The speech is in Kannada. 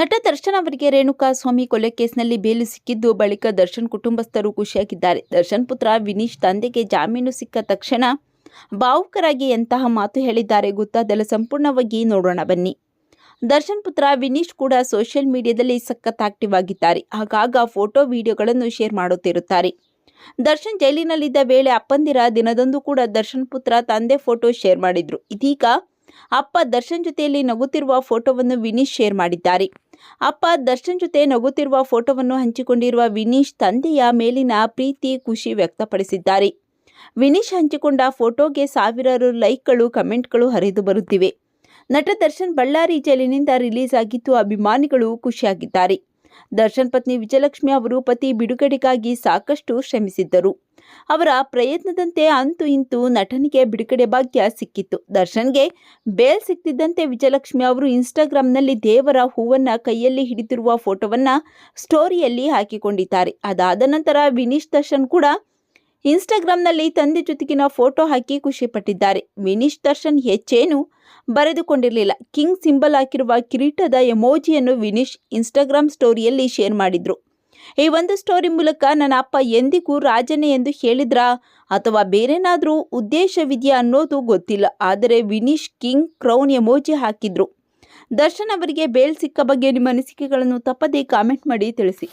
ನಟ ದರ್ಶನ್ ಅವರಿಗೆ ರೇಣುಕಾ ಸ್ವಾಮಿ ಕೊಲೆ ಕೇಸ್ನಲ್ಲಿ ಬೇಲು ಸಿಕ್ಕಿದ್ದು ಬಳಿಕ ದರ್ಶನ್ ಕುಟುಂಬಸ್ಥರು ಖುಷಿಯಾಗಿದ್ದಾರೆ. ದರ್ಶನ್ ಪುತ್ರ ವಿನೀಶ್ ತಂದೆಗೆ ಜಾಮೀನು ಸಿಕ್ಕ ತಕ್ಷಣ ಭಾವುಕರಾಗಿ ಎಂತಹ ಮಾತು ಹೇಳಿದ್ದಾರೆ ಗೊತ್ತಾದಲ್ಲ ಸಂಪೂರ್ಣವಾಗಿ ನೋಡೋಣ ಬನ್ನಿ. ದರ್ಶನ್ ಪುತ್ರ ವಿನೀಶ್ ಕೂಡ ಸೋಷಿಯಲ್ ಮೀಡಿಯಾದಲ್ಲಿ ಸಖತ್ ಆಕ್ಟಿವ್ ಆಗಿದ್ದಾರೆ. ಆಗಾಗ ಫೋಟೋ, ವಿಡಿಯೋಗಳನ್ನು ಶೇರ್ ಮಾಡುತ್ತಿರುತ್ತಾರೆ. ದರ್ಶನ್ ಜೈಲಿನಲ್ಲಿದ್ದ ವೇಳೆ ಅಪ್ಪಂದಿರ ದಿನದಂದು ಕೂಡ ದರ್ಶನ್ ಪುತ್ರ ತಂದೆ ಫೋಟೋ ಶೇರ್ ಮಾಡಿದ್ರು. ಇದೀಗ ಅಪ್ಪ ದರ್ಶನ್ ಜೊತೆಯಲ್ಲಿ ನಗುತ್ತಿರುವ ಫೋಟೋವನ್ನು ವಿನೀಶ್ ಶೇರ್ ಮಾಡಿದ್ದಾರೆ. ಅಪ್ಪ ದರ್ಶನ್ ಜೊತೆ ನಗುತ್ತಿರುವ ಫೋಟೋವನ್ನು ಹಂಚಿಕೊಂಡಿರುವ ವಿನೀಶ್ ತಂದೆಯ ಮೇಲಿನ ಪ್ರೀತಿ, ಖುಷಿ ವ್ಯಕ್ತಪಡಿಸಿದ್ದಾರೆ. ವಿನೀಶ್ ಹಂಚಿಕೊಂಡ ಫೋಟೋಗೆ ಸಾವಿರಾರು ಲೈಕ್ಗಳು, ಕಮೆಂಟ್ಗಳು ಹರಿದು ಬರುತ್ತಿವೆ. ನಟ ದರ್ಶನ್ ಬಳ್ಳಾರಿ ಜೈಲಿನಿಂದ ರಿಲೀಸ್ ಆಗಿದ್ದು ಅಭಿಮಾನಿಗಳು ಖುಷಿಯಾಗಿದ್ದಾರೆ. ದರ್ಶನ್ ಪತ್ನಿ ವಿಜಯಲಕ್ಷ್ಮಿ ಅವರು ಪತಿ ಬಿಡುಗಡೆಗಾಗಿ ಸಾಕಷ್ಟು ಶ್ರಮಿಸಿದ್ದರು. ಅವರ ಪ್ರಯತ್ನದಂತೆ ಅಂತೂ ಇಂತೂ ನಟನಿಗೆ ಬಿಡುಗಡೆ ಭಾಗ್ಯ ಸಿಕ್ಕಿತ್ತು. ದರ್ಶನ್ಗೆ ಬೇಲ್ ಸಿಕ್ತಿದ್ದಂತೆ ವಿಜಯಲಕ್ಷ್ಮಿ ಅವರು ಇನ್ಸ್ಟಾಗ್ರಾಮ್ನಲ್ಲಿ ದೇವರ ಹೂವನ್ನ ಕೈಯಲ್ಲಿ ಹಿಡಿದಿರುವ ಫೋಟೋವನ್ನ ಸ್ಟೋರಿಯಲ್ಲಿ ಹಾಕಿಕೊಂಡಿದ್ದಾರೆ. ಅದಾದ ನಂತರ ವಿನೀಶ್ ದರ್ಶನ್ ಕೂಡ ಇನ್ಸ್ಟಾಗ್ರಾಮ್ನಲ್ಲಿ ತಂದೆ ಜೊತೆಗಿನ ಫೋಟೋ ಹಾಕಿ ಖುಷಿಪಟ್ಟಿದ್ದಾರೆ. ವಿನೀಶ್ ದರ್ಶನ್ ಹೆಚ್ಚೇನು ಬರೆದುಕೊಂಡಿರಲಿಲ್ಲ. ಕಿಂಗ್ ಸಿಂಬಲ್ ಹಾಕಿರುವ ಕಿರೀಟದ ಎಮೋಜಿಯನ್ನು ವಿನೀಶ್ ಇನ್ಸ್ಟಾಗ್ರಾಮ್ ಸ್ಟೋರಿಯಲ್ಲಿ ಶೇರ್ ಮಾಡಿದ್ರು. ಈ ಒಂದು ಸ್ಟೋರಿ ಮೂಲಕ ನನ್ನ ಅಪ್ಪ ಎಂದಿಗೂ ರಾಜನೇ ಎಂದು ಹೇಳಿದ್ರಾ? ಅಥವಾ ಬೇರೇನಾದರೂ ಉದ್ದೇಶವಿದೆಯಾ ಅನ್ನೋದು ಗೊತ್ತಿಲ್ಲ. ಆದರೆ ವಿನೀಶ್ ಕಿಂಗ್ ಕ್ರೌನ್ ಎಮೋಜಿ ಹಾಕಿದ್ರು. ದರ್ಶನ್ ಅವರಿಗೆ ಬೇಲ್ ಸಿಕ್ಕ ಬಗ್ಗೆ ನಿಮ್ಮ ಅನಿಸಿಕೆಗಳನ್ನು ತಪ್ಪದೇ ಕಾಮೆಂಟ್ ಮಾಡಿ ತಿಳಿಸಿ.